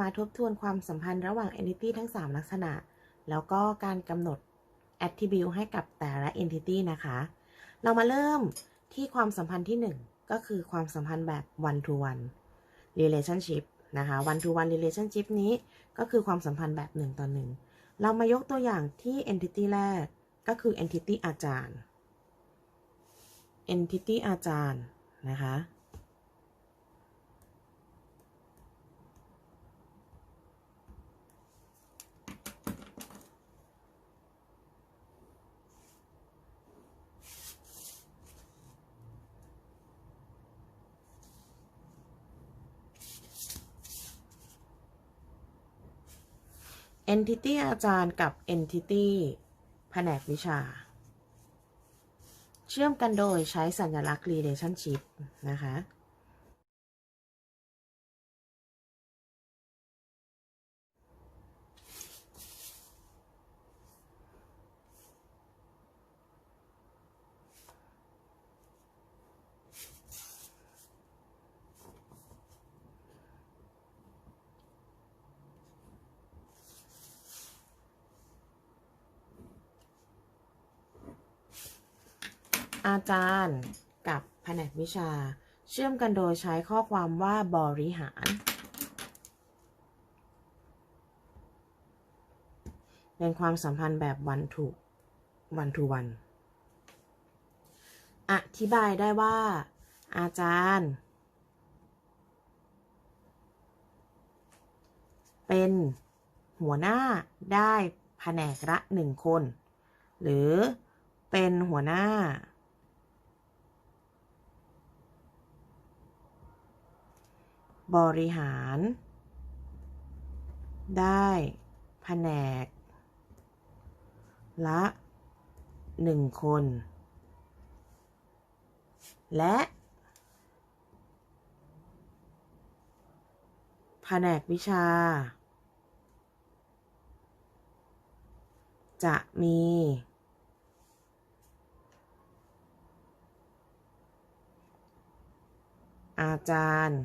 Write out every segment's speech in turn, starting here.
มาทบทวนความสัมพันธ์ระหว่าง entity ทั้ง 3 ลักษณะ แล้วก็การกำหนด attribute ให้กับแต่ละ entity นะคะ เรามาเริ่มที่ความสัมพันธ์ที่ 1 ก็คือความสัมพันธ์แบบ one to one relationship นะคะ one to one relationship นี้ก็คือความสัมพันธ์แบบ1ต่อ1 เรามายกตัวอย่างที่ entity แรกก็คือ entity อาจารย์ entity อาจารย์นะคะ entity อาจารย์กับ entity แผนกวิชา เชื่อมกันโดยใช้สัญลักษณ์ relationship นะคะ จารย์กับแผนกวิชา เชื่อมกันโดยใช้ข้อความว่าบริหาร เป็นความสัมพันธ์แบบวันถูกวันทูวัน อธิบายได้ว่า อาจารย์ เป็นหัวหน้าได้แผนกละหนึ่งคน หรือเป็นหัวหน้า บริหาร ได้แผนก ละหนึ่งคน และแผนกวิชา จะมีอาจารย์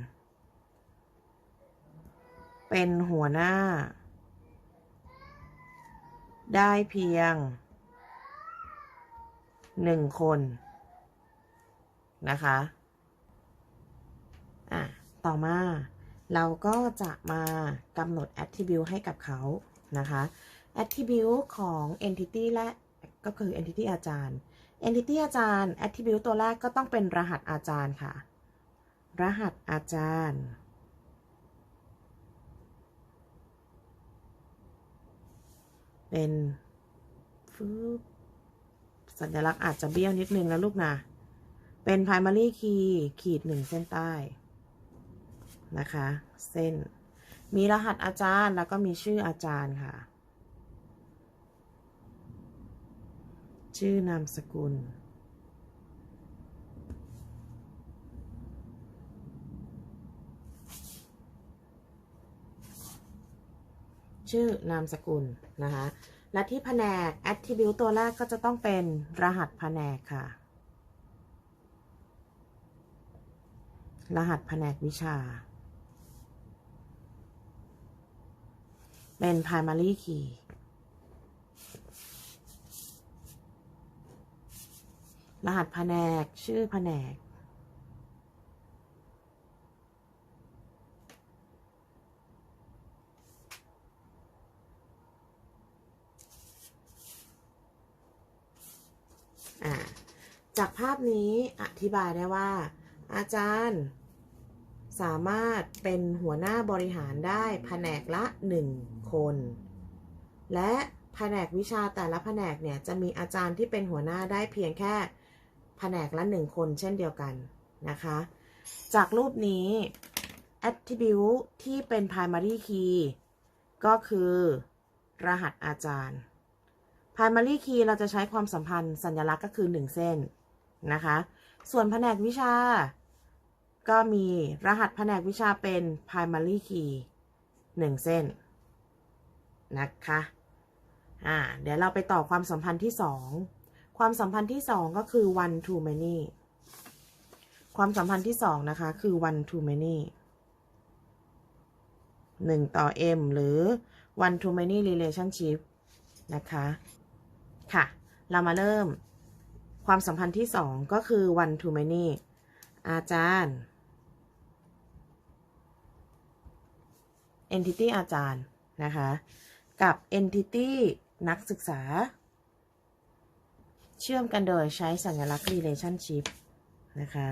เป็นหัวหน้า ได้เพียงหนึ่งคนนะคะ อะ ต่อมาเราก็จะมากำหนด attribute ให้กับเขานะคะ attribute ของ entity และก็คือ entity อาจารย์ entity อาจารย์ attribute ตัวแรกก็ต้องเป็นรหัสอาจารย์ค่ะ รหัสอาจารย์ เป็นฟืบสัญลักษณ์อาจจะเบี้ยวนิดนึงนะลูกนะเป็น primary key ขีดหนึ่งเส้นใต้ นะคะ เส้น มีรหัสอาจารย์แล้วก็มีชื่ออาจารย์ค่ะ ชื่อนามสกุล ชื่อนามสกุลนะคะ และที่แผนก attribute ตัวแรกก็จะต้องเป็นรหัสแผนกค่ะ รหัสแผนกวิชา เป็น primary key รหัสแผนกชื่อแผนก อ่า จากภาพนี้อธิบายได้ว่า อาจารย์ สามารถเป็นหัวหน้าบริหารได้แผนกละ 1 คน และแผนกวิชาแต่ละแผนกเนี่ยจะมีอาจารย์ที่เป็นหัวหน้าได้เพียงแค่แผนกละ1คนเช่นเดียวกันนะคะ จากรูปนี้ attribute ที่เป็น primary key ก็คือ รหัสอาจารย์ primary key เราจะใช้ความสัมพันธ์สัญลักษณ์ก็คือ 1 เส้น นะคะ ส่วนแผนกวิชา ก็มีรหัสแผนกวิชาเป็น primary key 1 เส้น นะคะ อ่า เดี๋ยวเราไปต่อความสัมพันธ์ที่ 2 ความสัมพันธ์ที่ 2 ก็คือ one to many ความสัมพันธ์ที่ 2 นะคะ คือ one to many 1 ต่อ m หรือ one to many relationship นะคะ ค่ะ เรามาเริ่ม ความสัมพันธ์ที่2ก็คือ one to many อาจารย์ entity อาจารย์ นะคะ กับ entity นักศึกษา เชื่อมกันโดยใช้สัญลักษณ์ relationship นะคะ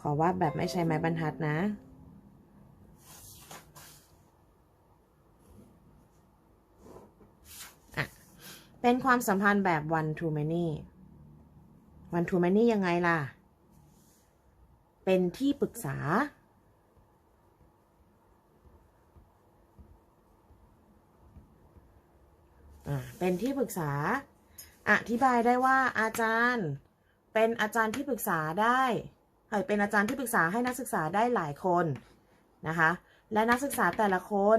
ขอวาดแบบไม่ใช้ไม้บรรทัดนะเป็นความสัมพันธ์แบบ one to many one to many ยังไงล่ะ เป็นที่ปรึกษา เป็นที่ปรึกษา อธิบายได้ว่าอาจารย์ เป็นอาจารย์ที่ปรึกษาได้เฮ้ยเป็นอาจารย์ที่ปรึกษาให้นักศึกษาได้หลายคนนะคะ และนักศึกษาแต่ละคน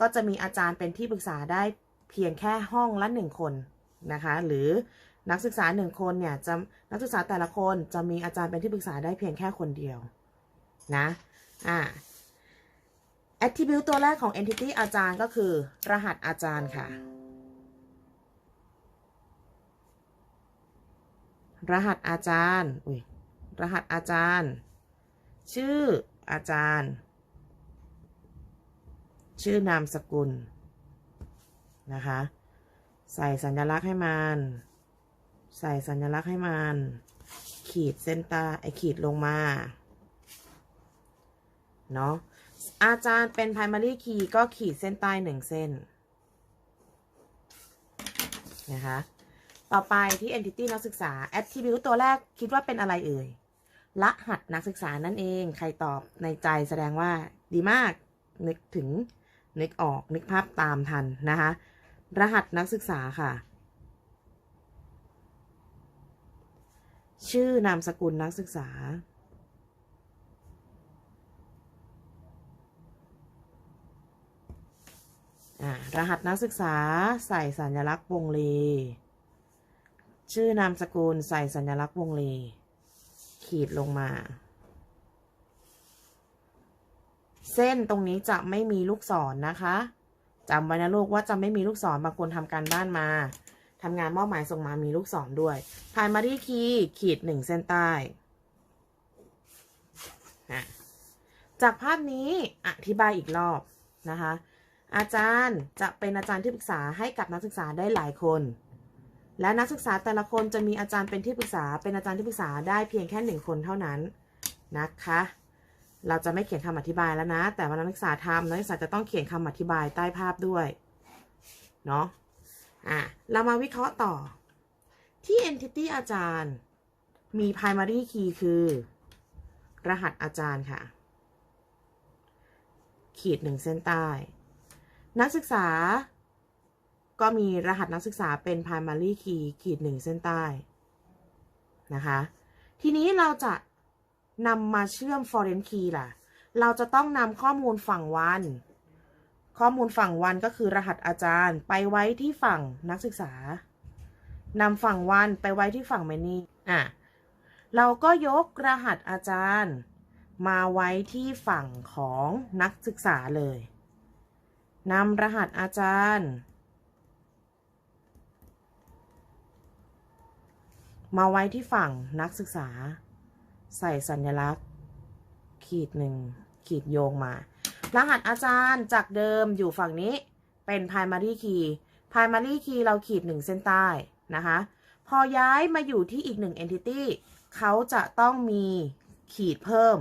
ก็จะมีอาจารย์เป็นที่ปรึกษาได้เพียงแค่ห้องละหนึ่งคนนะคะ หรือ นักศึกษาหนึ่งคนเนี่ยจะนักศึกษาแต่ละคนจะมีอาจารย์เป็นที่ปรึกษาได้เพียงแค่คนเดียวนะอ่า attribute ตัวแรกของ entity อาจารย์ก็คือ รหัสอาจารย์ค่ะ รหัสอาจารย์อุ้ยรหัสอาจารย์ ชื่ออาจารย์ ชื่อนามสกุลนะคะ ใส่สัญลักษณ์ให้มัน ใส่สัญลักษณ์ให้มัน ขีดเส้นตาไอขีดลงมา เนาะอาจารย์เป็น primary key ก็ขีดเส้นใต้หนึ่งเส้น นะคะ ต่อไปที่ entity นักศึกษา attribute ตัวแรกคิดว่าเป็นอะไรเอ่ยรหัสนักศึกษานั่นเอง ใครตอบในใจแสดงว่าดีมาก นึกถึง นึกออก นึกภาพตามทันนะคะ รหัสนักศึกษาค่ะ ชื่อนามสกุลนักศึกษาอรหัสนักศึกษาใส่สัญลักษณ์วงรี ชื่อนามสกุลใส่สัญลักษณ์วงรี ขีดลงมา เส้นตรงนี้จะไม่มีลูกศรนนะคะจำไว้นะลูกว่าจะไม่มีลูกศรบางคนทำการบ้านมา ทำงานมอบหมายส่งมามีลูกศรด้วย primary key ขีดหนึ่งเส้นใต้ จากภาพนี้อธิบายอีกรอบนะคะ อาจารย์จะเป็นอาจารย์ที่ปรึกษาให้กับนักศึกษาได้หลายคน และนักศึกษาแต่ละคนจะมีอาจารย์เป็นที่ปรึกษา เป็นอาจารย์ที่ปรึกษาได้เพียงแค่หนึ่งคนเท่านั้นนะคะ เราจะไม่เขียนคำอธิบายแล้วนะ แต่ว่านักศึกษาทำนักศึกษาจะต้องเขียนคำอธิบายใต้ภาพด้วย เนาะ อะเรามาวิเคราะห์ต่อ ที่ entity อาจารย์ มี primary key คือ รหัสอาจารย์ค่ะ ขีดหนึ่งเส้นใต้ นักศึกษา ก็มีรหัสนักศึกษาเป็น primary key ขีดหนึ่งเส้นใต้ นะคะ ทีนี้เราจะนำมาเชื่อม foreign key ล่ะ เราจะต้องนำข้อมูลฝั่งวัน ข้อมูลฝั่งวันก็คือรหัสอาจารย์ไปไว้ที่ฝั่งนักศึกษานำฝั่งวันไปไว้ที่ฝั่ง many อะเราก็ยกรหัสอาจารย์ มาไว้ที่ฝั่งของนักศึกษาเลยนำรหัสอาจารย์ มาไว้ที่ฝั่งนักศึกษา ใส่สัญลักษณ์ ขีดหนึ่งขีดโยงมา รหัสอาจารย์จากเดิมอยู่ฝั่งนี้เป็น primary key primary key เราขีดหนึ่งเส้นใต้นะคะ พอย้ายมาอยู่ที่อีกหนึ่ง entity เขาจะต้องมีขีดเพิ่ม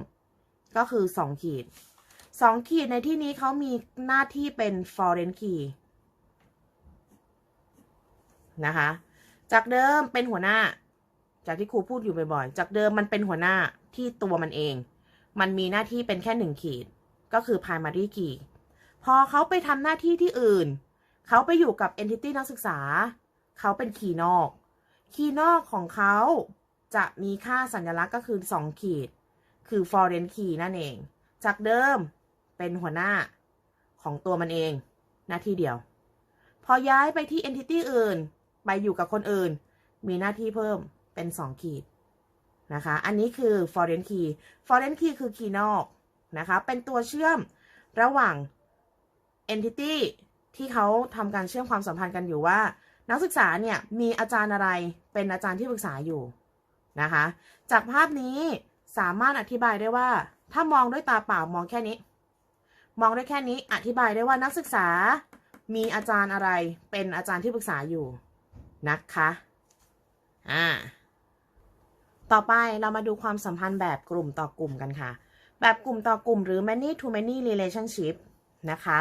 ก็คือ 2 ขีด 2 ขีดในที่นี้เขามีหน้าที่เป็น foreign key นะคะ จากเดิมเป็นหัวหน้า จากที่ครูพูดอยู่บ่อยๆ จากเดิมมันเป็นหัวหน้าที่ตัวมันเอง มันมีหน้าที่เป็นแค่หนึ่งขีด ก็คือ primary key พอเขาไปทำหน้าที่ที่อื่น เขาไปอยู่กับ entity นักศึกษา เขาเป็นคีย์นอก คีย์นอกของเขาจะมีค่าสัญลักษณ์ก็คือ 2 ขีด คือ foreign key นั่นเอง จากเดิมเป็นหัวหน้าของตัวมันเองหน้าที่เดียว พอย้ายไปที่ entity อื่น ไปอยู่กับคนอื่น มีหน้าที่เพิ่มเป็น 2 ขีดนะคะ อันนี้คือ foreign key foreign key คือคีย์นอก นะคะ เป็นตัวเชื่อมระหว่าง entity ที่เขาทำการเชื่อมความสัมพันธ์กันอยู่ว่า นักศึกษาเนี่ยมีอาจารย์อะไรเป็นอาจารย์ที่ปรึกษาอยู่นะคะ จากภาพนี้สามารถอธิบายได้ว่า ถ้ามองด้วยตาเปล่ามองแค่นี้ มองได้แค่นี้อธิบายได้ว่านักศึกษามีอาจารย์อะไรเป็นอาจารย์ที่ปรึกษาอยู่นะคะอ่าต่อไปเรามาดูความสัมพันธ์แบบกลุ่มต่อกลุ่มกันค่ะ แบบกลุ่มต่อกลุ่มหรือ many to many relationship นะคะ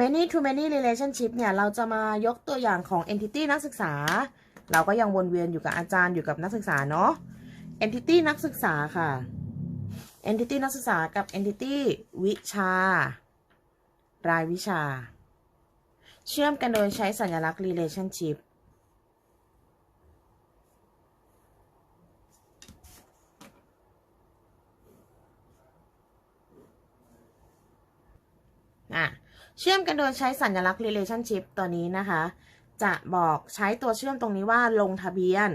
many to many relationship เนี่ย เราจะมายกตัวอย่างของ entity นักศึกษา เราก็ยังวนเวียนอยู่กับอาจารย์อยู่กับนักศึกษาเนาะ entity นักศึกษาค่ะ entity นักศึกษากับ entity วิชา รายวิชา เชื่อมกันโดยใช้สัญลักษณ์ relationship อะ เชื่อมกันโดยใช้สัญลักษณ์ relationship ตัวนี้นะคะ จะบอกใช้ตัวเชื่อมตรงนี้ว่าลงทะเบียน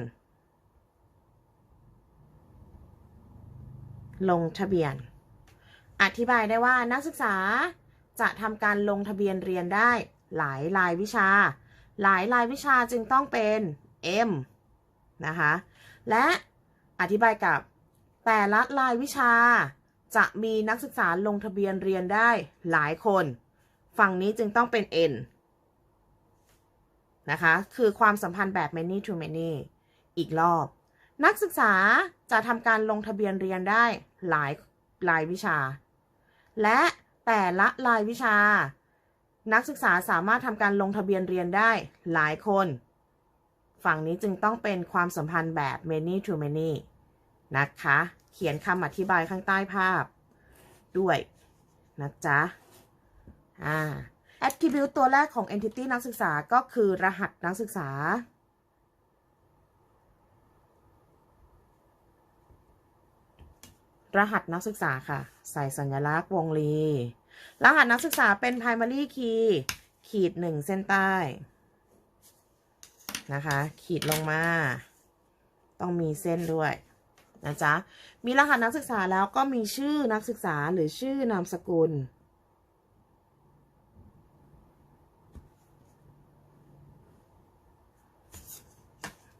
ลงทะเบียน อธิบายได้ว่านักศึกษาจะทำการลงทะเบียนเรียนได้หลายรายวิชา หลายรายวิชาจึงต้องเป็น M นะคะ และอธิบายกับแต่ละรายวิชาจะมีนักศึกษาลงทะเบียนเรียนได้หลายคน ฝั่งนี้จึงต้องเป็น N นะคะ คือความสัมพันธ์แบบ many to many อีกรอบ นักศึกษาจะทำการลงทะเบียนเรียนได้หลายรายวิชา และแต่ละรายวิชา นักศึกษาสามารถทำการลงทะเบียนเรียนได้หลายคน ฝั่งนี้จึงต้องเป็นความสัมพันธ์แบบ many to many นะคะ เขียนคำอธิบายข้างใต้ภาพ ด้วยนะจ๊ะ อ่า attribute ตัวแรกของ entity นักศึกษาก็คือรหัสนักศึกษา รหัสนักศึกษาค่ะ ใส่สัญลักษณ์วงรี รหัสนักศึกษาเป็น primary key ขีดหนึ่งเส้นใต้ นะคะ ขีดลงมา ต้องมีเส้นด้วยนะจ๊ะ มีรหัสนักศึกษาแล้วก็มีชื่อนักศึกษาหรือชื่อนามสกุล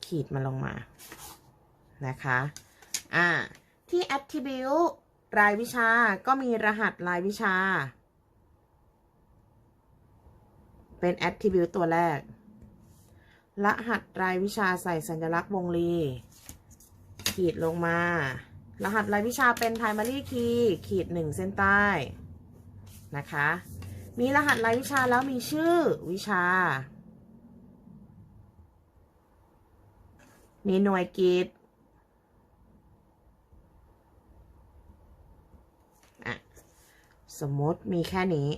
ขีดมาลงมานะคะ อ่า ที่ attribute รายวิชาก็มีรหัสรายวิชา เป็น attribute ตัวแรก รหัสรายวิชาใส่สัญลักษณ์วงรี ขีดลงมา รหัสรายวิชาเป็น primary key ขีดหนึ่งเส้นใต้ นะคะ มีรหัสรายวิชาแล้วมีชื่อวิชา มีหน่วยกิจอะสมมติมีแค่นี้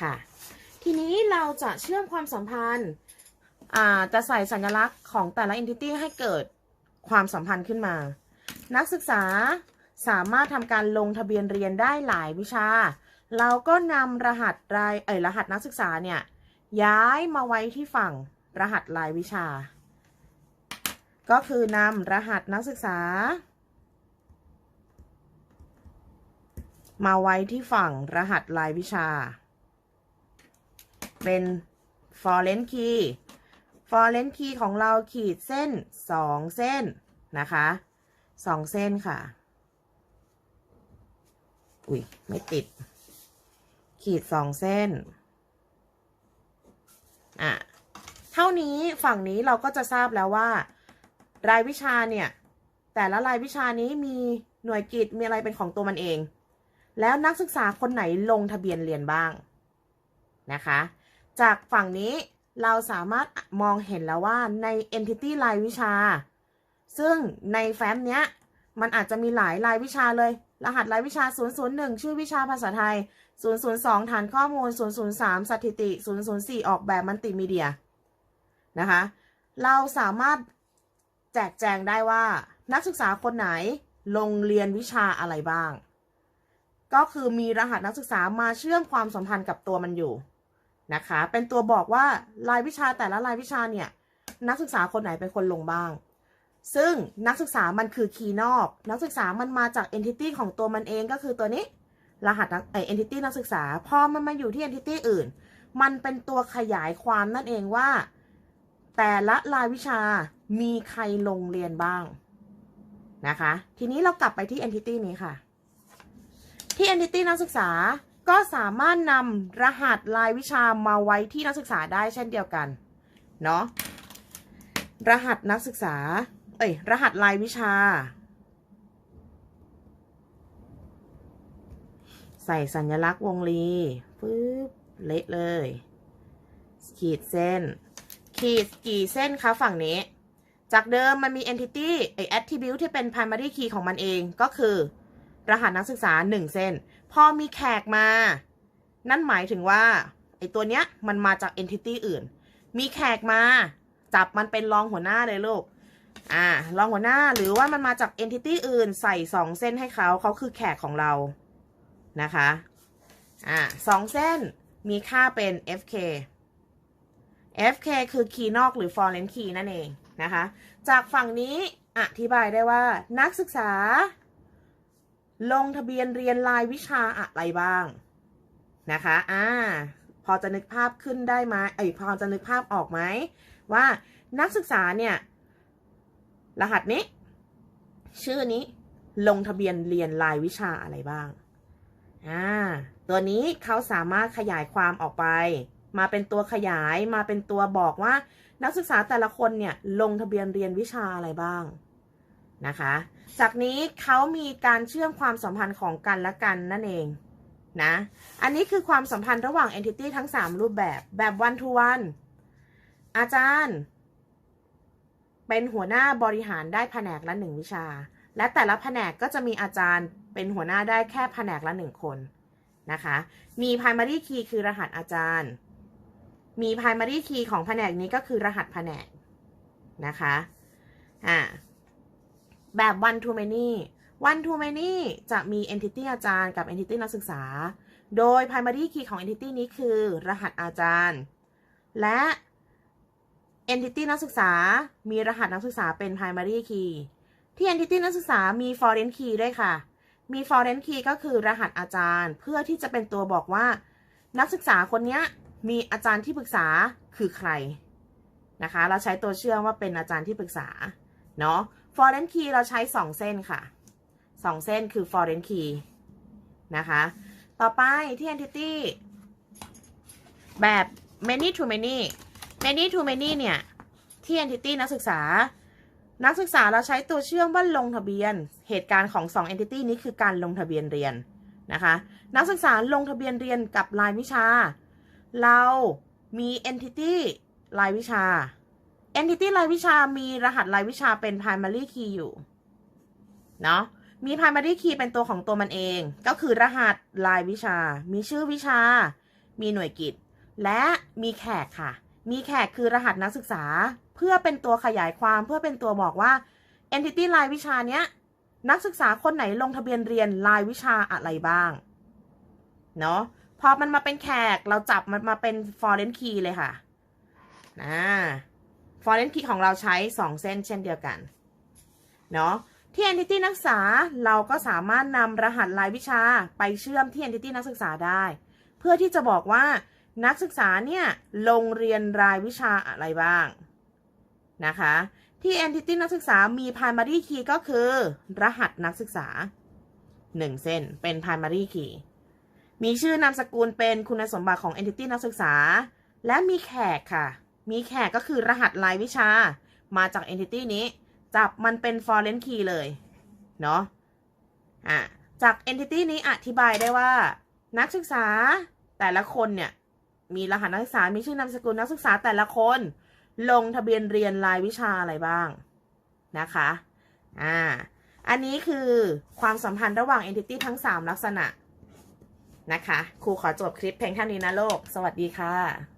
ค่ะ ทีนี้เราจะเชื่อมความสัมพันธ์จะใส่สัญลักษณ์ของแต่ละ entity ให้เกิดความสัมพันธ์ขึ้นมา นักศึกษาสามารถทำการลงทะเบียนเรียนได้หลายวิชา เราก็นำรหัสรายเอ่ยรหัสนักศึกษาเนี่ย ย้ายมาไว้ที่ฝั่งรหัสรายวิชา ก็คือนำรหัสนักศึกษา มาไว้ที่ฝั่งรหัสรายวิชา เป็น foreign key foreign key ของเราขีดเส้น 2 เส้นนะคะ2เส้นค่ะ อุ้ยไม่ติด ขีด2เส้น อะ เท่านี้ฝั่งนี้เราก็จะทราบแล้วว่า รายวิชาเนี่ย แต่ละรายวิชานี้มีหน่วยกิจมีอะไรเป็นของตัวมันเอง แล้วนักศึกษาคนไหนลงทะเบียนเรียนบ้างนะคะ จากฝั่งนี้เราสามารถมองเห็นแล้วว่าใน entity รายวิชา ซึ่งในแฟ้มเนี้ย มันอาจจะมีหลายรายวิชาเลย รหัสรายวิชา 001 ชื่อวิชาภาษาไทย 002 ฐานข้อมูล 003 สถิติ 004 ออกแบบมัลติมีเดียนะคะ เราสามารถแจกแจงได้ว่านักศึกษาคนไหนลงเรียนวิชาอะไรบ้าง ก็คือมีรหัสนักศึกษามาเชื่อมความสัมพันธ์กับตัวมันอยู่นะคะ เป็นตัวบอกว่ารายวิชาแต่ละรายวิชาเนี่ยนักศึกษาคนไหนเป็นคนลงบ้าง ซึ่งนักศึกษามันคือคีย์นอก นักศึกษามันมาจาก entity ของตัวมันเองก็คือตัวนี้ รหัสนักไอ entity นักศึกษา พอมันมาอยู่ที่ entity อื่น มันเป็นตัวขยายความนั่นเองว่า แต่ละรายวิชามีใครลงเรียนบ้าง นะคะ ทีนี้เรากลับไปที่ entity นี้ค่ะ ที่ entity นักศึกษาก็สามารถนำรหัสรายวิชามาไว้ที่นักศึกษาได้เช่นเดียวกัน เนาะ รหัสนักศึกษา เอ้ย รหัสรายวิชา ใส่สัญลักษณ์วงรีปึ๊บเละเลย ขีดเส้น ขีดกี่เส้นคะฝั่งนี้ จากเดิมมันมี entity ไอ attribute ที่เป็น primary key ของมันเองก็คือ รหัสนักศึกษา 1 เส้น พอมีแขกมา นั่นหมายถึงว่าไอตัวเนี้ยมันมาจาก entity อื่น มีแขกมา จับมันเป็นรองหัวหน้าเลยลูกอ่ารองหัวหน้าหรือว่ามันมาจาก entity อื่นใส่ 2 เส้นให้เขาเขาคือแขกของเรา นะคะ อ่าสองเส้นมีค่าเป็น fk fk คือคีย์นอกหรือ foreign key นั่นเองนะคะ จากฝั่งนี้อธิบายได้ว่านักศึกษา ลงทะเบียนเรียนรายวิชาอะไรบ้างนะคะ อ่า พอจะนึกภาพขึ้นได้ไหมเอ้ยพอจะนึกภาพออกไหมว่านักศึกษาเนี่ย รหัสนี้ ชื่อนี้ลงทะเบียนเรียนรายวิชาอะไรบ้าง อ่าตัวนี้เขาสามารถขยายความออกไป มาเป็นตัวขยายมาเป็นตัวบอกว่า นักศึกษาแต่ละคนเนี่ยลงทะเบียนเรียนวิชาอะไรบ้างนะคะ จากนี้เขามีการเชื่อมความสัมพันธ์ของกันและกันนั่นเองนะ อันนี้คือความสัมพันธ์ระหว่าง entity ทั้ง 3 รูปแบบ แบบ one to one อาจารย์ เป็นหัวหน้าบริหารได้แผนกละหนึ่งวิชา และแต่ละแผนกก็จะมีอาจารย์ เป็นหัวหน้าได้แค่แผนกละหนึ่งคนนะคะ มี primary key คือรหัสอาจารย์ มี primary key ของแผนกนี้ก็คือรหัสแผนกนะคะอ่าแบบ one to many one to many จะมี entity อาจารย์กับ entity นักศึกษา โดย primary key ของ entity นี้คือรหัสอาจารย์ และ entity นักศึกษา มีรหัสนักศึกษาเป็น primary key ที่ entity นักศึกษามี foreign key ด้วยค่ะ มี foreign key ก็คือรหัสอาจารย์ เพื่อที่จะเป็นตัวบอกว่า นักศึกษาคนนี้มีอาจารย์ที่ปรึกษาคือใครนะคะ เราใช้ตัวเชื่อมว่าเป็นอาจารย์ที่ปรึกษาเนาะ foreign key เราใช้ 2 เส้นค่ะ 2 เส้นคือ foreign key นะคะ ต่อไปที่ entity แบบ many to many many to many เนี่ย ที่ entity นักศึกษา นักศึกษาเราใช้ตัวเชื่อมว่าลงทะเบียน เหตุการณ์ของ 2 entity นี้คือการลงทะเบียนเรียนนะคะ นักศึกษาลงทะเบียนเรียนกับรายวิชา เรามี entity รายวิชา entity รายวิชามีรหัสรายวิชาเป็น primary key อยู่ เนาะมี primary key เป็นตัวของตัวมันเอง ก็คือรหัสรายวิชา มีชื่อวิชา มีหน่วยกิจ และมีแขกค่ะ มีแขกคือรหัสนักศึกษา เพื่อเป็นตัวขยายความเพื่อเป็นตัวบอกว่า entity รายวิชาเนี้ย นักศึกษาคนไหนลงทะเบียนเรียนรายวิชาอะไรบ้าง เนาะพอมันมาเป็นแขกเราจับมันมาเป็น foreign key เลยค่ะอ่า foreign key ของเราใช้ 2 เส้นเช่นเดียวกัน เนาะที่ entity นักศึกษาเราก็สามารถนำรหัสรายวิชาไปเชื่อมที่ entity นักศึกษาได้ เพื่อที่จะบอกว่า นักศึกษาเนี่ยลงเรียนรายวิชาอะไรบ้างนะคะที่ entity นักศึกษามี primary key ก็คือ รหัสนักศึกษา 1 เส้นเป็น primary key มีชื่อนามสกุลเป็นคุณสมบัติของ entity นักศึกษา และมีแขกค่ะ มีแขกก็คือรหัสรายวิชามาจาก entity นี้ จับมันเป็น foreign key เลย เนาะอะจาก entity นี้อธิบายได้ว่า นักศึกษาแต่ละคนเนี่ย มีรหัสนักศึกษา มีชื่อนามสกุลนักศึกษาแต่ละคน ลงทะเบียนเรียนรายวิชาอะไรบ้างนะคะ อ่า อันนี้คือความสัมพันธ์ระหว่าง entity ทั้ง 3 ลักษณะนะคะ ครูขอจบคลิปเพียงเท่านี้นะโลก สวัสดีค่ะ